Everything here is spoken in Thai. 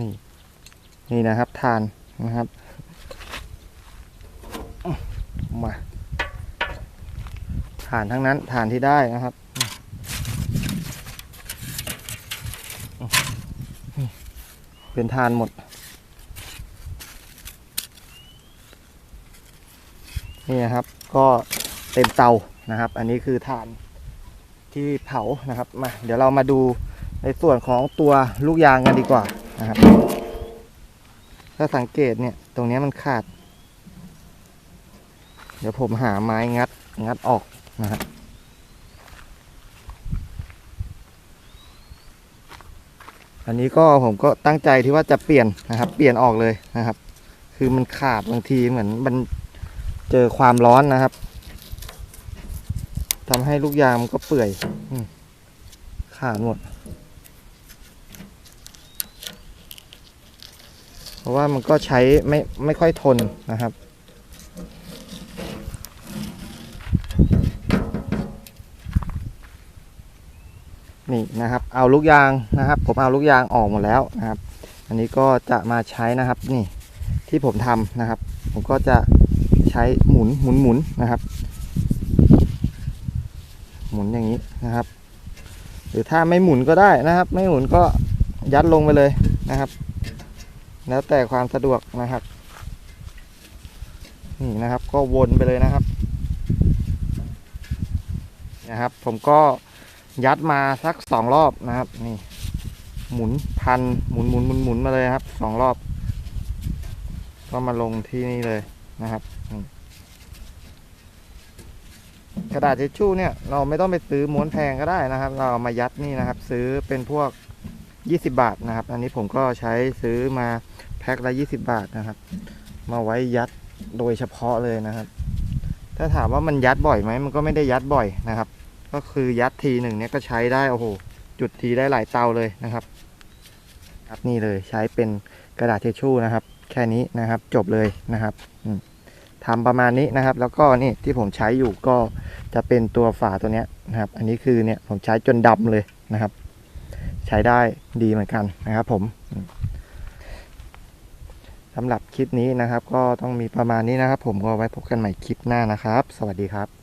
นี่ นี่นะครับทานนะครับ มาฐานทั้งนั้นฐานที่ได้นะครับเป็นทานหมด นี่นะครับ ก็เต็มเตานะครับ อันนี้คือทานที่เผานะครับมาเดี๋ยวเรามาดูในส่วนของตัวลูกยางกันดีกว่า นะครับ ถ้าสังเกตเนี่ยตรงนี้มันขาด เดี๋ยวผมหาไม้งัดงัดออกนะครับอันนี้ก็ผมก็ตั้งใจที่ว่าจะเปลี่ยนนะครับ เปลี่ยนออกเลยนะครับ คือมันขาดบางทีเหมือนมันเจอความร้อนนะครับทำให้ลูกยางมันก็เปื่อยขาดหมด เพราะว่ามันก็ใช้ไม่ไม่ค่อยทนนะครับนี่นะครับเอาลูกยางนะครับ ผมเอาลูกยางออกหมดแล้วนะครับ อันนี้ก็จะมาใช้นะครับนี่ที่ผมทำนะครับ ผมก็จะใช้หมุนหมุนหมุนนะครับ หมุนอย่างนี้นะครับ หรือถ้าไม่หมุนก็ได้นะครับ ไม่หมุนก็ยัดลงไปเลยนะครับ แล้วแต่ความสะดวกนะครับ นี่นะครับ ก็วนไปเลยนะครับ นะครับ ผมก็ยัดมาสักสองรอบนะครับ นี่ หมุนพันหมุนหมุนหมุนหมุนมาเลยครับสองรอบ ก็มาลงที่นี่เลยนะครับกระดาษทิชชู่เนี่ยเราไม่ต้องไปซื้อม้วนแพงก็ได้นะครับ เรามายัดนี่นะครับ ซื้อเป็นพวก 20 บาทนะครับ อันนี้ผมก็ใช้ซื้อมาแพ็คละ 20 บาทนะครับ มาไว้ยัดโดยเฉพาะเลยนะครับ ถ้าถามว่ามันยัดบ่อยไหมมันก็ไม่ได้ยัดบ่อยนะครับ ก็คือยัดทีหนึ่งเนี่ยก็ใช้ได้โอ้โหจุดทีได้หลายเตาเลยนะครับครับนี่เลยใช้เป็นกระดาษเทชชู่นะครับ แค่นี้นะครับจบเลยนะครับอืมทำประมาณนี้นะครับ แล้วก็นี่ที่ผมใช้อยู่ก็จะเป็นตัวฝาตัวเนี้ยนะครับ อันนี้คือเนี่ยผมใช้จนดำเลยนะครับ ช้ได้ดีเหมือนกันนะครับผมอืมสำหรับคลิปนี้นะครับ ก็ต้องมีประมาณนี้นะครับ ผมก็ไว้พบกันใหม่คลิปหน้านะครับ สวัสดีครับ